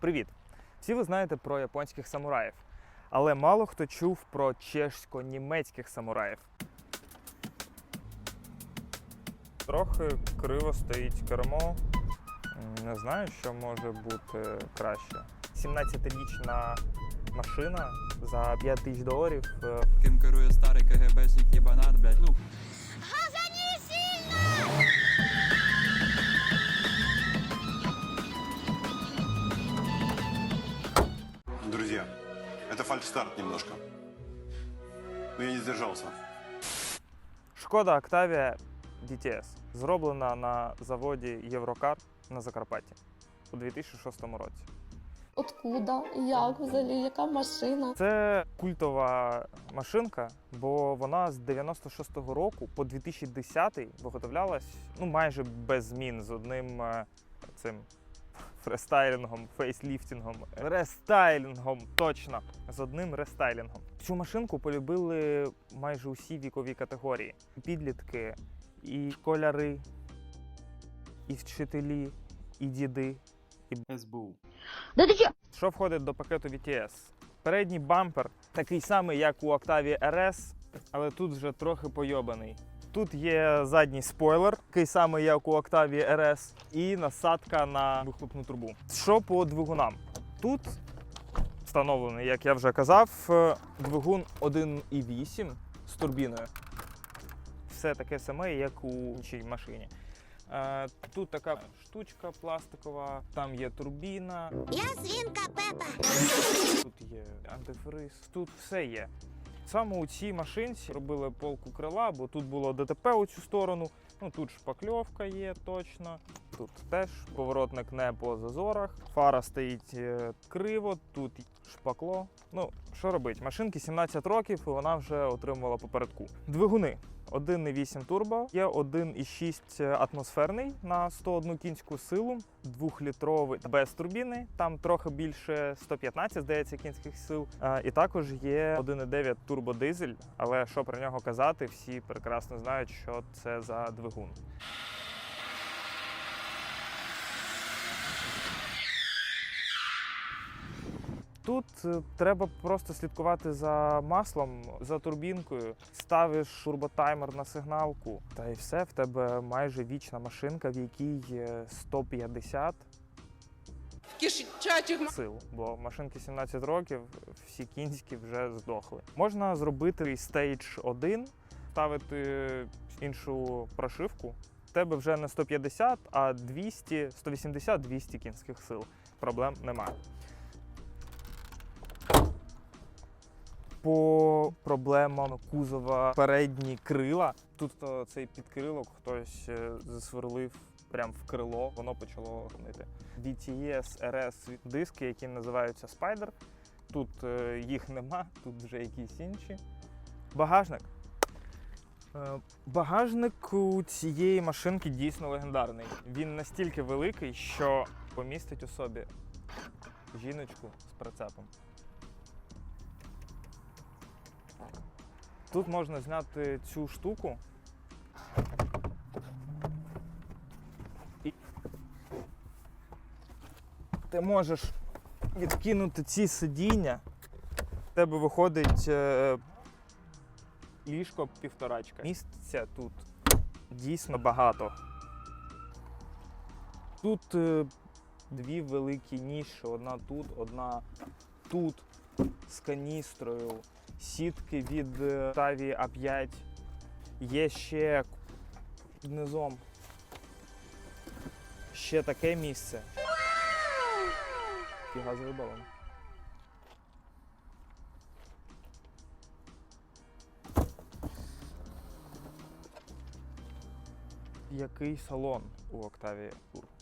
Привіт! Всі ви знаєте про японських самураїв, але мало хто чув про чешсько-німецьких самураїв. Трохи криво стоїть кермо. Не знаю, що може бути краще. 17-річна машина за 5 тисяч доларів. е, Ким керує старий КГБшник єбанат, блядь. Ну, это фальшстарт немножко. Но я не сдержался. Шкода Octavia DTS зроблена на заводі Єврокар на Закарпатті у 2006 році. Откуда? Як взагалі? Яка машина? Це культова машинка, бо вона з 96-го року по 2010 виготовлялась ну майже без змін з одним е, цим фрестайлінгом, фейсліфтингом, рестайлінгом, точно з одним рестайлінгом. Цю машинку полюбили майже усі вікові категорії: і підлітки, і школяри, і вчителі, і діди, СБУ. що входить до пакету VTS? Передній бампер такий самий, як у Octavia RS, але тут вже трохи пойобаний. Тут є задній спойлер, такий самий, як у Octavia RS, і насадка на вихлопну трубу. Що по двигунам? Тут встановлений, як я вже казав, е, двигун 1,8 з турбіною. Все таке саме, як у іншій машині. Е, Тут така штучка пластикова, там є турбіна, Я свинка Пепа. Тут є антифриз, тут все є. Саме у цій машинці робили полку крила, бо тут було ДТП у цю сторону. Ну тут шпакльовка є точно. Тут теж поворотник не по зазорах. Фара стоїть е, криво, тут шпакло. Ну, що робить? Машинки 17 років, і вона вже отримувала попередку. Двигуни. 1,8 турбо, є 1,6 атмосферний на 101 кінську силу, 2-літровий без турбіни, там трохи більше 115, здається, кінських сил. І також є 1,9 турбодизель, але що про нього казати, всі прекрасно знають, що це за двигун. Тут е, треба просто слідкувати за маслом, за турбінкою, ставиш турботаймер на сигналку, та й все, в тебе майже вічна машинка, в якій 150 кишачих сил, бо машинки 17 років, всі кінські вже здохли. Можна зробити стейдж 1, ставити іншу прошивку. В тебе вже не 150, а 200, 180-200 кінських сил. Проблем немає. По проблемам кузова передні крила. Тут е, цей підкрилок хтось е, засверлив прямо в крило, воно почало гнити. DTS RS диски, які називаються Spider. Тут е, їх нема, тут вже якісь інші. Багажник. Багажник у цієї машинки дійсно легендарний. Він настільки великий, що помістить у собі жіночку з прицепом. Тут можна зняти цю штуку. І ти можеш відкинути ці сидіння. В тебе виходить е, ліжко півторачка. Місця тут дійсно багато. Тут е, дві великі ніші, одна тут, одна тут з каністрою, сітки від е, Таві А5. Є ще під низом. Ще таке місце. І газовий балон. Який салон у Octavia Tour?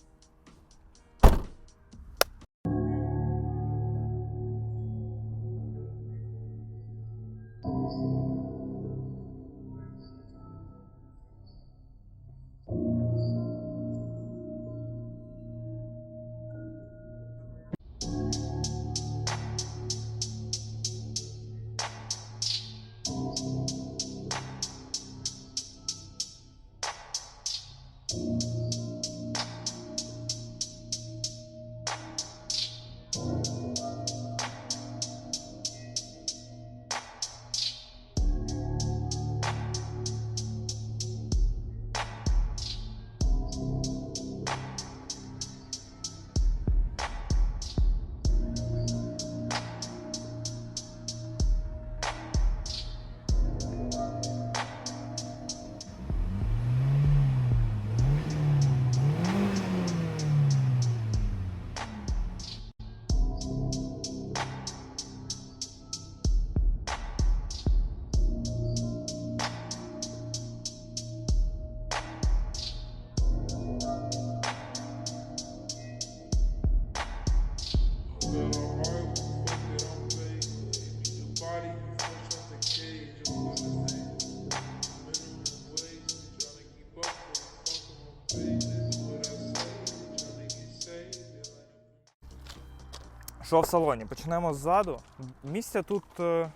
Що в салоні? Почнемо ззаду. Місця тут е,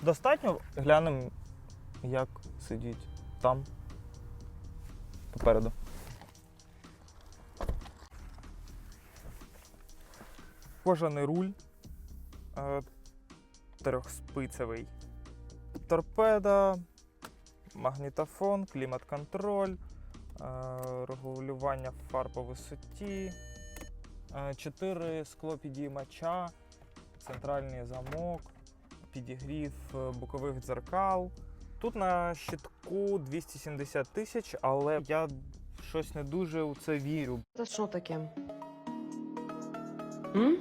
достатньо. Глянемо, як сидіть там. Попереду. Кожаний руль е, трьохспицевий. Торпеда, магнітофон, клімат-контроль, е, регулювання фар по висоті, е, чотири склопідіймача, центральний замок, підігрів бокових дзеркал. Тут на щитку 270 тисяч, але я щось не дуже у це вірю. Це що таке? М?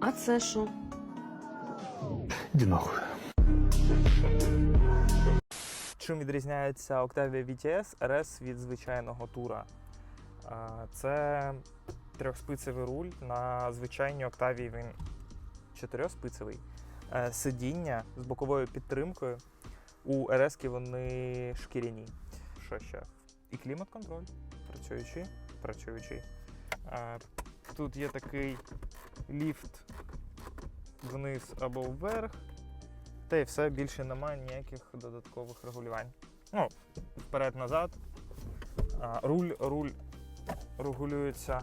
А це що? Чим відрізняється Octavia VTS RS від звичайного тура? Це трьохспицевий руль. На звичайній Octavia він чотирьохспицевий. Е, Сидіння з боковою підтримкою. У RS вони шкіряні. Що ще? І клімат-контроль. Працюючий. Працюючий. Тут є такий ліфт вниз або вверх. Та й все більше немає ніяких додаткових регулювань. Ну, вперед-назад. Руль, руль регулюється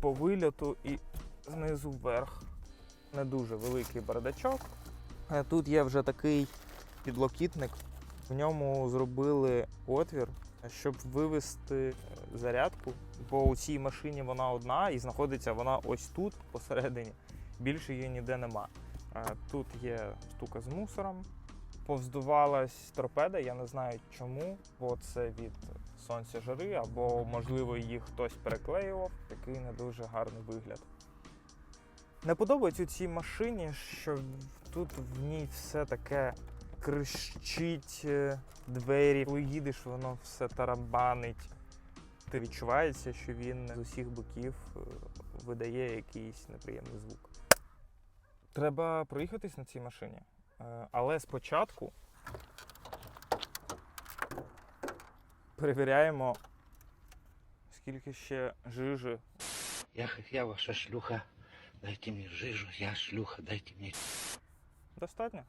по вильоту і знизу вверх. Не дуже великий бардачок. Е, Тут є вже такий підлокітник. В ньому зробили отвір, щоб вивести е, зарядку, бо у цій машині вона одна і знаходиться вона ось тут посередині. Більше її ніде нема. Е, Тут є штука з мусором. Повздувалась торпеда, я не знаю чому, бо це від сонця жари, або, можливо, її хтось переклеював. Такий не дуже гарний вигляд. Не подобається у цій машині, що тут в ній все таке крищить е, двері. Коли їдеш, воно все тарабанить. Ти відчувається, що він з усіх боків е, видає якийсь неприємний звук. Треба проїхатись на цій машині. Е, Але спочатку перевіряємо, скільки ще жижи. Я, я ваша шлюха, дайте мне жижу, я шлюха, дайте мне Достатньо?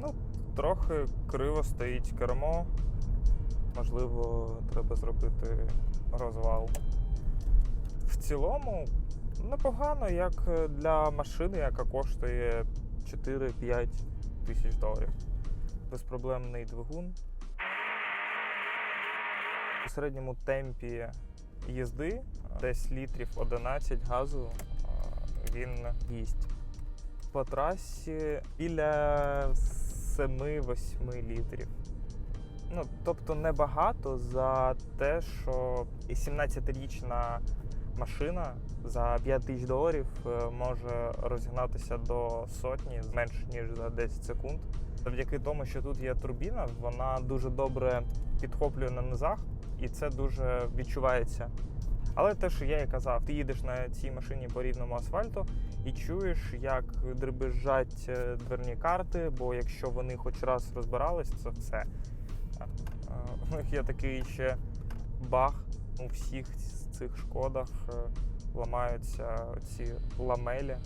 Ну, трохи криво стоїть кермо. Можливо, треба зробити розвал. В цілому, непогано, як для машини, яка коштує 4-5 тисяч доларів. Безпроблемний двигун. У середньому темпі їзди десь літрів 11 газу він їсть. По трасі біля 7-8 літрів. Ну, тобто небагато за те, що 17-річна машина за 5 тисяч доларів е, може розігнатися до сотні менш ніж за 10 секунд. Завдяки тому, що тут є турбіна, вона дуже добре підхоплює на низах, і це дуже відчувається. Але те, що я і казав, ти їдеш на цій машині по рівному асфальту і чуєш, як дребезжать е, дверні карти, бо якщо вони хоч раз розбирались, це все. У них є такий ще баг у всіх цих шкодах е, ламаються ці ламелі.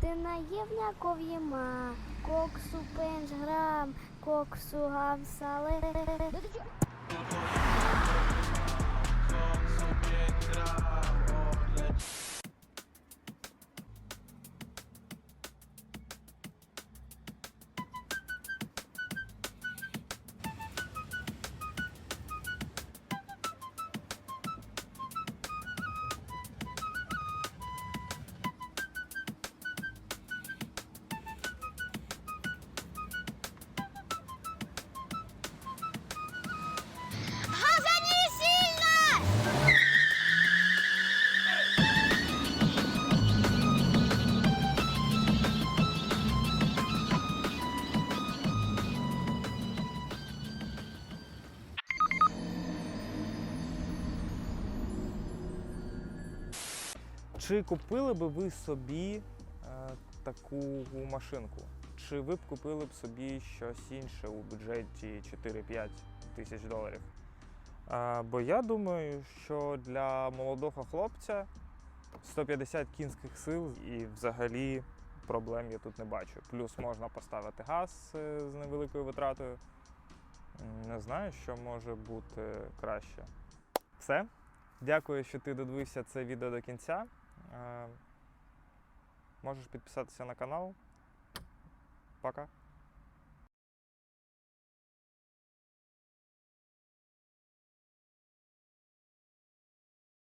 Ти наївня ков'єма, коксу пенч грам, коксу гам Thank you. Чи купили би ви собі е, таку машинку? Чи ви б купили б собі щось інше у бюджеті 4-5 тисяч доларів? Е, бо я думаю, що для молодого хлопця 150 кінських сил і взагалі проблем я тут не бачу. Плюс можна поставити газ е, з невеликою витратою. Не знаю, що може бути краще. Все. Дякую, що ти додивився це відео до кінця. Е, Можеш підписатися на канал. Пока.